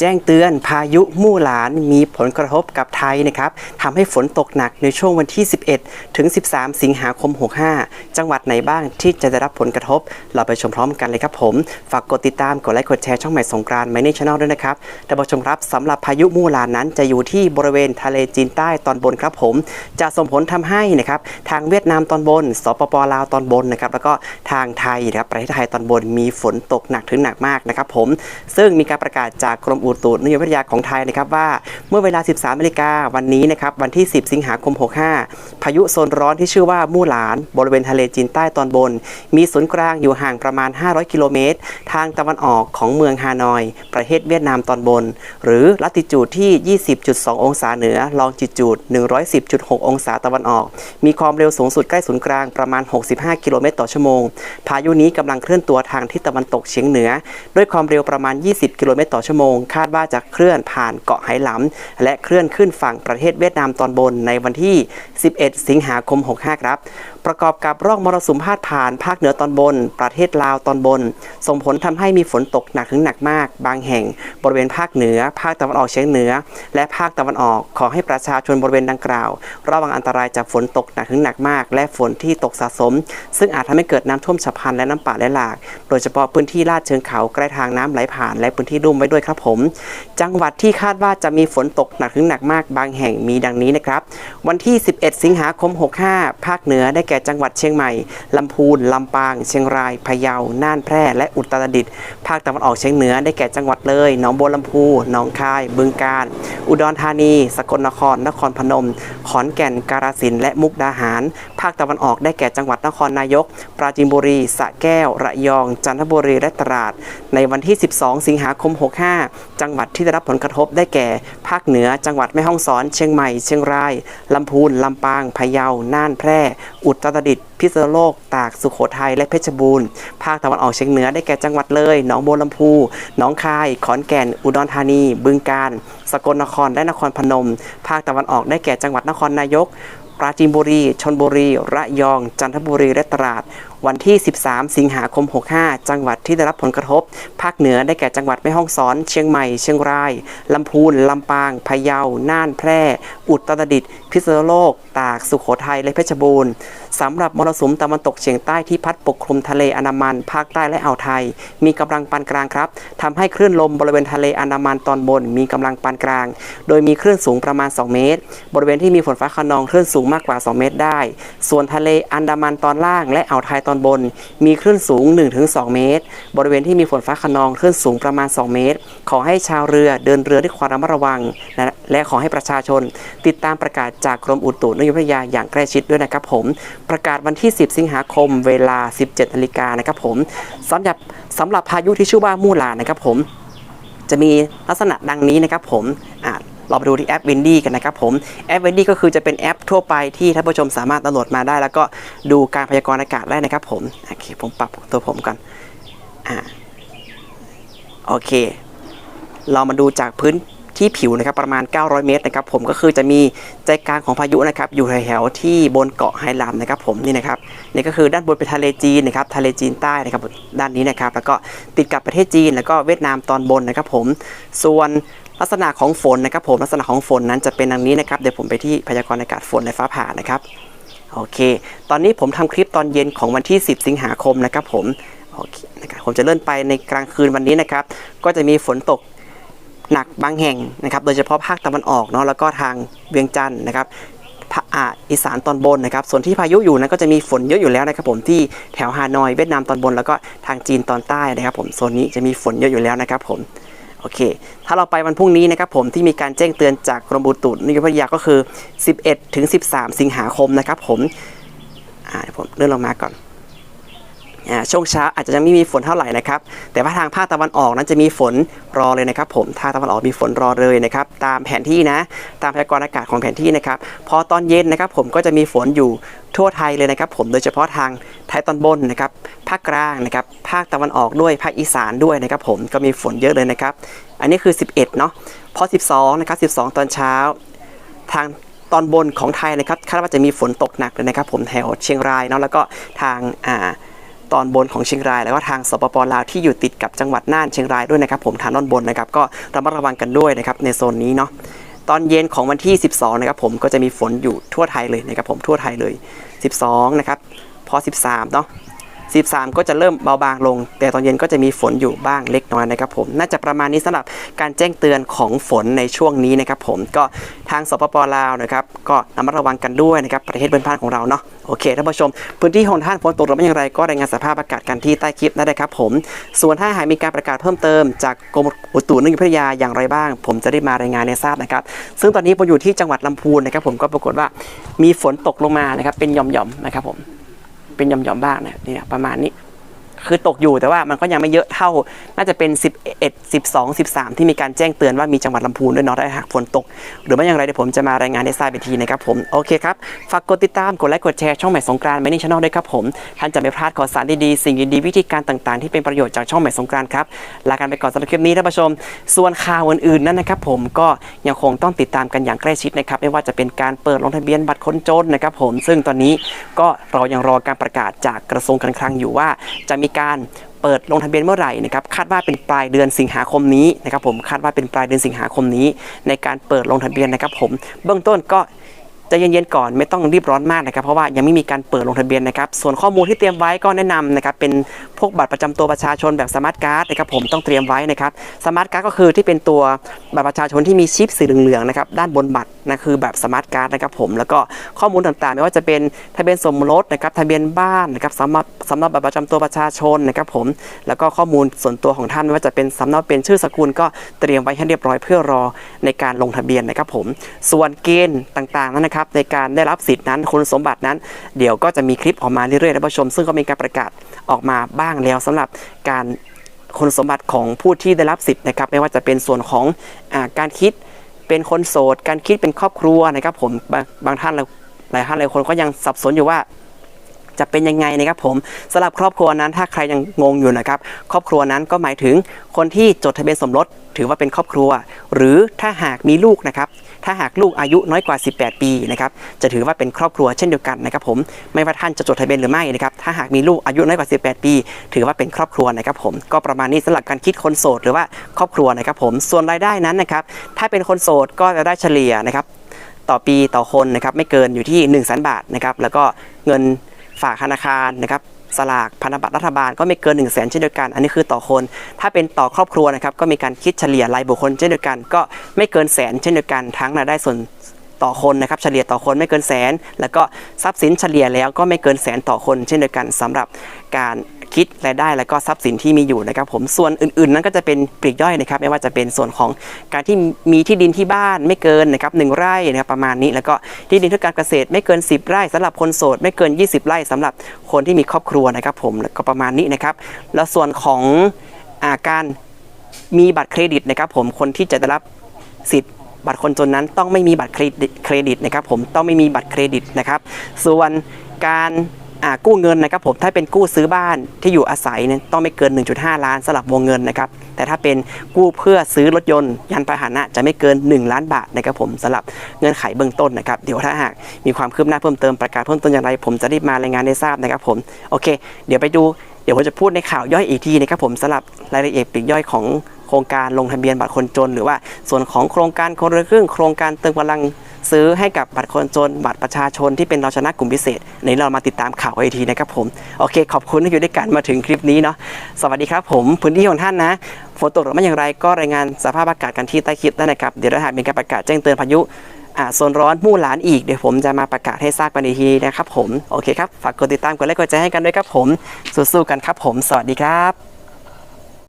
แจ้งเตือนพายุมู่หลานมีผลกระทบกับไทยนะครับทำให้ฝนตกหนักในช่วงวันที่ 11 ถึง 13 สิงหาคม 65 จังหวัดไหนบ้างที่จะได้รับผลกระทบ เราไปชมพร้อมกันเลยครับผม ฝากกดติดตามกดไลค์กดแชร์ช่องใหม่สงกรานต์ไมเนชแนลด้วยนะครับท่านผู้ชมครับสำหรับพายุมู่หลานนั้นจะอยู่ที่บริเวณทะเลจีนใต้ตอนบนครับผม จะส่งผลทำให้นะครับทางเวียดนามตอนบน สปปลาวตอนบนนะครับแล้วก็ทางไทยนะครับประเทศไทยตอนบนมีฝนตกหนักถึงหนักมากนะครับผมซึ่งมีการประกาศจากกรมอุตุนิยมวิทยาของไทยนะครับว่าเมื่อเวลา 13นาฬิกาวันนี้นะครับวันที่ 10 สิงหาคม 65 พายุโซนร้อนที่ชื่อว่ามู่หลาน บริเวณทะเลจีนใต้ตอนบน มีศูนย์กลางอยู่ห่างประมาณ 500 กิโลเมตร ทางตะวันออกของเมืองฮานอย ประเทศเวียดนามตอนบน หรือลัติจูดที่ 20.2 องศาเหนือ ลองจิจูด 110.6 องศาตะวันออก มีความเร็วสูงสุดใกล้ศูนย์กลางประมาณ 65 กิโลเมตรต่อชั่วโมง พายุนี้กำลังเคลื่อนตัวทางทิศตะวันตกเฉียงเหนือ ด้วยความเร็วประมาณ 20 กิโลเมตรต่อชั่วโมงคาดว่าจะเคลื่อนผ่านเกาะไหหลำและเคลื่อนขึ้นฝั่งประเทศเวียดนามตอนบนในวันที่ 11 สิงหาคม 65 ครับ ประกอบกับร่องมรสุมพาดผ่านภาคเหนือตอนบน ประเทศลาวตอนบน ส่งผลทำให้มีฝนตกหนักถึงหนักมาก บางแห่ง บริเวณภาคเหนือ ภาคตะวันออกเฉียงเหนือ และภาคตะวันออกขอให้ประชาชนบริเวณดังกล่าว ระวังอันตรายจากฝนตกหนักถึงหนักมาก และฝนที่ตกสะสม ซึ่งอาจทำให้เกิดน้ำท่วมฉับพลันและน้ำป่าไหลหลาก โดยเฉพาะพื้นที่ลาดเชิงเขาใกล้ทางน้ำไหลผ่าน และพื้นที่ลุ่มไว้ด้วยครับผม จังหวัดที่คาดว่าจะมีฝนตกหนักถึงหนักมาก บางแห่งมีดังนี้นะครับ วันที่ 11 สิงหาคม 65 ภาคเหนือได้แก่จังหวัดเชียงใหม่ ลำพูน ลำปาง เชียงราย พะเยา น่าน แพร่ และอุตรดิตถ์ ภาคตะวันออกเฉียงเหนือได้แก่จังหวัดเลย หนองบัวลำพู หนองคาย บึงกาฬ อุดรธานี สกลนคร นครพนม ขอนแก่น กาฬสินธุ์ และมุกดาหาร ภาคตะวันออกได้แก่จังหวัดนครนายก ปราจีนบุรี สระแก้ว ระยอง จันทบุรี และตราด ในวันที่ 12 สิงหาคม 65 จังหวัดที่ได้รับผลกระทบได้แก่ ภาคเหนือ จังหวัดแม่ฮ่องสอน เชียงใหม่ เชียงราย ลำพูน ลำปาง พะเยา น่าน แพร่ อุตรดิตถ์พิษณุโลก ตาก สุโขทัย และเพชรบูรณ์ ภาคตะวันออกเฉียงเหนือได้แก่จังหวัดเลย หนองบัวลำพู หนองคาย ขอนแก่น อุดรธานี บึงกาฬ สกลนคร และนครพนม ภาคตะวันออกได้แก่จังหวัดนครนายก ปราจีนบุรี ชนบุรี ระยอง จันทบุรี และตราด วันที่ 13 สิงหาคม 65 จังหวัดที่ได้รับผลกระทบ ภาคเหนือได้แก่จังหวัดแม่ฮ่องสอน เชียงใหม่ เชียงราย ลำพูน ลำปาง พะเยา น่าน แพร่ อุตรดิตถ์ พิษณุโลก ตาก สุโขทัย และเพชรบูรณ์สำหรับมรสุมตะวันตกเฉียงใต้ที่พัดปกคลุมทะเลอันดามัน ภาคใต้และอ่าวไทย มีกำลังปานกลางครับทำให้คลื่นลมบริเวณทะเลอันดามันตอนบน มีกำลังปานกลาง โดยมีคลื่นสูงประมาณ 2 เมตร บริเวณที่มีฝนฟ้าขนองคลื่นสูงมากกว่า 2 เมตรได้ ส่วนทะเลอันดามันตอนล่างและอ่าวไทยตอนบน มีคลื่นสูง 1-2 เมตร บริเวณที่มีฝนฟ้าขนองคลื่นสูงประมาณ 2 เมตร ขอให้ชาวเรือเดินเรือด้วยความระมัดระวังนะและขอให้ประชาชน ติดตามประกาศจากกรมอุตุนิยมวิทยาอย่างใกล้ชิดด้วยนะครับผม ประกาศวันที่ 10 สิงหาคม เวลา 17นาฬิกานะครับผมสำหรับสำหรับพายุที่ชื่อว่ามู่หลานะครับผม จะมีลักษณะดังนี้นะครับผมอะ เราไปดูที่แอปวินดี้กันนะครับผมแอปวินดี้ก็คือจะเป็นแอปทั่วไปที่ท่านผู้ชมสามารถดาวน์โหลดมาได้ แล้วก็ดูการพยากรณ์อากาศได้นะครับผมโอเคผมปรับตัวผมก่อนอ่าโอเค เรามาดูจากพื้น ที่ผิวนะครับประมาณ 900 เมตรนะครับผมก็คือจะมีใจกลางของพายุนะครับอยู่แถวๆที่บนเกาะไฮลามนะครับผมนี่นะครับนี่ก็คือด้านบนเป็นทะเลจีนนะครับทะเลจีนใต้นะครับด้านนี้นะครับแล้วก็ติดกับประเทศจีนแล้วก็เวียดนามตอนบนนะครับผมส่วนลักษณะของฝนนะครับผมลักษณะของฝนนั้นจะเป็นดังนี้นะครับเดี๋ยวผมไปที่พยากรณ์อากาศฝนในฟ้าผ่านะครับโอเค ตอนนี้ผมทำคลิปตอนเย็นของวันที่ 10 สิงหาคมนะครับผมโอเคนะครับผมจะเลื่อนไปในกลางคืนวันนี้นะครับ ก็จะมีฝนตก หนักบางแห่งนะครับ โดยเฉพาะภาคตะวันออกเนาะแล้วก็ทางเวียงจันทร์นะครับภาคอีสานตอนบนนะครับส่วนที่พายุอยู่นั้นก็จะมีฝนเยอะอยู่แล้วนะครับผมที่แถวฮานอยเวียดนามตอนบน แล้วก็ทางจีนตอนใต้นะครับผมโซนนี้จะมีฝนเยอะอยู่แล้วนะครับผมโอเค ถ้าเราไปวันพรุ่งนี้นะครับผมที่มีการแจ้งเตือนจากกรมอุตุนิยมวิทยาก็คือ 11 ถึง 13 สิงหาคมนะครับผมอ่าเดี๋ยวผมเลื่อนลงมาก่อน ช่วงเช้าอาจจะยังไม่มีฝนเท่าไหร่นะครับ แต่ว่าทางภาคตะวันออกนั้นจะมีฝนรอเลยนะครับ ผมทางตะวันออกมีฝนรอเลยนะครับ ตามแผนที่นะ ตามพยากรณ์อากาศของแผนที่นะครับ พอตอนเย็นนะครับ ผมก็จะมีฝนอยู่ทั่วไทยเลยนะครับ ผมโดยเฉพาะทางไทยตอนบนนะครับ ภาคกลางนะครับ ภาคตะวันออกด้วย ภาคอีสานด้วยนะครับ ผมก็มีฝนเยอะเลยนะครับ อันนี้คือ 11 เนาะ พอ 12 นะครับ 12 ตอนเช้า ทางตอนบนของไทยนะครับ คาดว่าจะมีฝนตกหนักเลยนะครับ ผมแถวเชียงรายเนาะ แล้วก็ทางอ่า ตอนบนของเชียงราย แล้วก็ทางสปปลาวที่อยู่ติดกับจังหวัดน่านเชียงรายด้วยนะครับผมทางด้านบนนะครับก็ระมัดระวังกันด้วยนะครับในโซนนี้เนาะตอนเย็นของวันที่ 12 นะครับผมก็จะมีฝนอยู่ทั่วไทยเลยนะครับผมทั่วไทยเลย 12 นะครับพอ 13 เนาะ 13 ก็จะเริ่มเบาบางลง แต่ตอนเย็นก็จะมีฝนอยู่บ้างเล็กน้อยนะครับผมน่าจะประมาณนี้สำหรับการแจ้งเตือนของฝนในช่วงนี้นะครับผมก็ทางสปปลาวนะครับก็ระมัดระวังกันด้วยนะครับประเทศเพื่อนบ้านของเราเนาะโอเคท่านผู้ชม พื้นที่ของท่านฝนตกหรือไม่อย่างไรก็รายงานสภาพอากาศกันที่ใต้คลิปได้เลยครับผม ส่วนถ้าหากมีการประกาศเพิ่มเติม จากกรมอุตุนิยมวิทยาอย่างไรบ้าง ผมจะได้มารายงานให้ทราบนะครับ ซึ่งตอนนี้ผมอยู่ที่จังหวัดลำพูนนะครับผมก็ปรากฏว่ามีฝนตกลงมานะครับเป็นหย่อมๆนะครับผม เป็นหย่อมๆบ้างนะเนี่ยประมาณนี้ คือตกอยู่แต่ว่ามันก็ยังไม่เยอะเท่า น่าจะเป็น 11 12 13 ที่มีการแจ้งเตือนว่ามีจังหวัดลำพูนด้วยเนาะถ้าหากฝนตก หรือไม่อย่างไรเดี๋ยวผมจะมารายงานให้ทราบอีกทีนะครับผม โอเคครับ ฝากกดติดตาม กดไลค์ กดแชร์ช่องใหม่สงกรานต์ไม่นี่ช anel ด้วยครับผม ท่านจะไม่พลาดข่าวสารดีๆ สิ่งดีๆ วิธีการต่างๆ ที่เป็นประโยชน์จากช่องใหม่สงกรานต์ครับ ลากันไปก่อนสำหรับคลิปนี้ท่านผู้ชม ส่วนข่าวอื่นๆนั้นนะครับผมก็ยังคงต้องติดตามกันอย่างใกล้ชิดนะครับ ไม่ว่าจะเป็นการเปิดลงทะเบียนบัตรคนจนนะครับผม ซึ่งตอนนี้ก็เรายังรอการประกาศจากกระทรวงการคลังอยู่ว่าจะมีการเปิดลงทะเบียนเมื่อไหร่นะครับคาดว่าเป็นปลายเดือนสิงหาคมนี้นะครับผมคาดว่าเป็นปลายเดือนสิงหาคมนี้ ในการเปิดลงทะเบียนนะครับผมเบื้องต้นก็ จะเย็นๆก่อนไม่ต้องรีบร้อนมากนะครับ เพราะว่ายังไม่มีการเปิดลงทะเบียนนะครับ ส่วนข้อมูลที่เตรียมไว้ก็แนะนำนะครับเป็นพวกบัตรประจำตัวประชาชนแบบสมาร์ทการ์ดนะครับผมต้องเตรียมไว้นะครับสมาร์ทการ์ดก็คือที่เป็นตัวบัตรประชาชนที่มีชิปสีเหลืองๆนะครับด้านบนบัตรนะคือแบบสมาร์ทการ์ดนะครับผมแล้วก็ข้อมูลต่างๆ ไม่ว่าจะเป็นทะเบียนสมรสนะครับทะเบียนบ้านนะครับสำหรับสำหรับบัตรประจำตัวประชาชนนะครับผมแล้วก็ข้อมูลส่วนตัวของท่านไม่ว่าจะเป็นสำเนาเป็นชื่อสกุลก็เตรียมไว้ให้เรียบร้อยเพื่อรอในการลงทะเบียนนะครับผมส่วนเกณฑ์ต่างๆนั้นนะครับในการได้รับสิทธินั้นคุณสมบัตินั้น เดี๋ยวก็จะมีคลิปออกมาเรื่อยๆท่านผู้ชม ซึ่งก็มีการประกาศออกมาบ้างแล้วสำหรับการคุณสมบัติของผู้ที่ได้รับสิทธิ์นะครับไม่ว่าจะเป็นส่วนของอการคิดเป็นคนโสด การคิดเป็นครอบครัวนะครับผมบางบางท่านหลายท่านหลายคนก็ยังสับสนอยู่ว่า จะเป็นยังไงนะครับผมสำหรับครอบครัวนั้นถ้าใครยังงงอยู่นะครับครอบครัวนั้นก็หมายถึงคนที่จดทะเบียนสมรสถือว่าเป็นครอบครัว หรือถ้าหากมีลูกนะครับถ้าหากลูกอายุน้อยกว่า 18 ปีนะครับจะถือว่าเป็นครอบครัวเช่นเดียวกันนะครับผมไม่ว่าท่านจะจดทะเบียนหรือไม่นะครับถ้าหากมีลูกอายุน้อยกว่า 18 ปี ถือว่าเป็นครอบครัวนะครับผมก็ประมาณนี้สำหรับการคิดคนโสดหรือว่าครอบครัวนะครับผมส่วนรายได้นั้นนะครับถ้าเป็นคนโสดก็จะได้เฉลี่ยนะครับต่อปีต่อคนนะครับไม่เกินอยู่ที่1 0 0 0 0แสนบาทนะครับแล้วก็เงิน ฝากธนาคารนะครับสลากพันธบัตรรัฐบาลก็ไม่เกิน1นึ่งแสนเช่นเดียวกัน อันนี้คือต่อคน ถ้าเป็นต่อครอบครัวนะครับก็มีการคิดเฉลี่ยรายบุคคลเช่นเดียวกัน ก็ไม่เกินแสนเช่นเดียวกันทั้งรายได้ส่วนต่อคนนะครับเฉลี่ยต่อคนไม่เกินแสน แล้วก็ทรัพย์สินเฉลี่ยแล้วก็ไม่เกินแสนต่อคน เช่นเดียวกันสำหรับการ คิดรายได้แล้วก็ทรัพย์สินที่มีอยู่นะครับผมส่วนอื่นๆ นั้นก็จะเป็นปลีกย่อยนะครับไม่ว่าจะเป็นส่วนของการที่มีที่ดินที่บ้านไม่เกินนะครับหนึ่งไร่นะครับประมาณนี้แล้วก็ที่ดินเพื่อการเกษตรไม่เกิน 10 ไร่สำหรับคนโสดไม่เกิน 20 ไร่สำหรับคนที่มีครอบครัวนะครับผมแล้วก็ประมาณนี้นะครับ แล้วส่วนของอาการมีบัตรเครดิตนะครับผมคนที่จะได้รับสิทธิ์บัตรคนจนนั้นต้องไม่มีบัตรเครดิตนะครับผมต้องไม่มีบัตรเครดิตนะครับ ส่วนการ กู้เงินนะครับผมถ้าเป็นกู้ซื้อบ้านที่อยู่อาศัยเนี่ยต้องไม่เกิน 1.5 ล้านสำหรับวงเงินนะครับแต่ถ้าเป็นกู้เพื่อซื้อรถยนต์ยานพาหนะจะไม่เกิน 1 ล้านบาทนะครับผมสำหรับเงื่อนไขเบื้องต้นนะครับเดี๋ยวถ้าหากมีความคืบหน้าเพิ่มเติมประกาศเพิ่มเติมอย่างไร ผมจะรีบมารายงานให้ทราบนะครับผมโอเค เดี๋ยวไปดูเดี๋ยวผมจะพูดในข่าวย่อยอีกทีนะครับผมสำหรับรายละเอียดปลีกย่อยของ ครงการลงทะเบียนบัตรคนจน หรือว่าส่วนของโครงการคนละครึ่งโครงการเติมพลังซื้อให้กับบัตรคนจน บัตรประชาชนที่เป็นเราชนะกลุ่มพิเศษในเรามาติดตามข่าวไอทีนะครับผม โอเค ขอบคุณที่อยู่ด้วยกันมาถึงคลิปนี้เนาะสวัสดีครับผมพื้นที่ของท่านนะฝนตกหรือไม่อย่างไรก็รายงานสภาพอากาศกันที่ใต้คลิปได้นะครับ เดี๋ยวถ้าหากมีการประกาศแจ้งเตือนพายุอ่าโซนร้อนมู่หลานอีกเดี๋ยวผมจะมาประกาศให้ทราบกันอีกทีนะครับผมโอเคครับฝากกดติดตามกดไลค์กดแชร์ให้กันด้วยครับผมสู้ๆกันครับผม สวัสดีครับ